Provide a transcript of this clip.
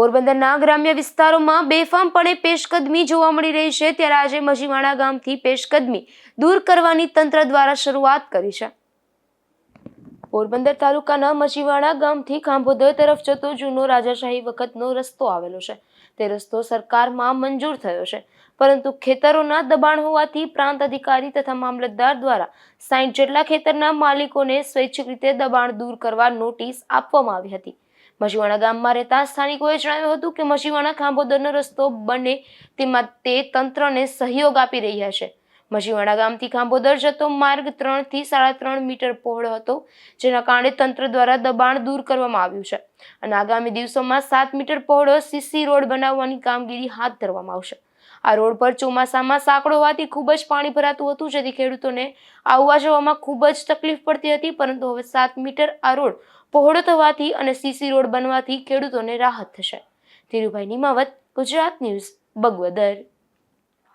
પોરબંદરના ગ્રામ્ય વિસ્તારોમાં બેફામપણે પેશકદમી જોવા મળી રહી છે. ત્યારે આજે મજીવાણા ગામથી પેશકદમી દૂર કરવાની તંત્ર દ્વારા શરૂઆત કરી છે. પોરબંદર તાલુકાના મજીવાણા ગામથી ખાંભોદર તરફ જતો જૂનો રાજાશાહી વખતનો રસ્તો આવેલો છે. તે રસ્તો સરકારમાં મંજૂર થયો છે. પરંતુ ખેતરોના દબાણ હોવાથી પ્રાંત અધિકારી તથા મામલતદાર દ્વારા સાઈઠ જેટલા ખેતરના માલિકોને સ્વૈચ્છિક રીતે દબાણ દૂર કરવા નોટિસ આપવામાં આવી હતી. મજીવાણા ગામમાં રહેતા સ્થાનિકોએ જણાવ્યું હતું કે મજીવાણા ખાંભોદરનો રસ્તો બને તેમાં તે તંત્રને સહયોગ આપી રહ્યા છે. મજીવાડા ગામથી ખાંભોદર જતો માર્ગ ત્રણથી સાડા ત્રણ મીટર પહોળો હતો, જેના કારણે તંત્ર દ્વારા દબાણ દૂર કરવામાં આવ્યું છે. અને આગામી દિવસોમાં સાત મીટર પહોળો સીસી રોડ બનાવવાની કામગીરી હાથ ધરવામાં આવશે. આ રોડ પર ચોમાસામાં સાંકડો હોવાથી ખૂબ જ પાણી ભરાતું હતું, જેથી ખેડૂતોને આવવા જવામાં ખૂબ જ તકલીફ પડતી હતી, પરંતુ હવે સાત મીટર આ રોડ પહોળો થવાથી અને સીસી રોડ બનવાથી ખેડૂતોને રાહત થશે. ધીરુભાઈ નિમાવત, ગુજરાત ન્યૂઝ, બગવદર.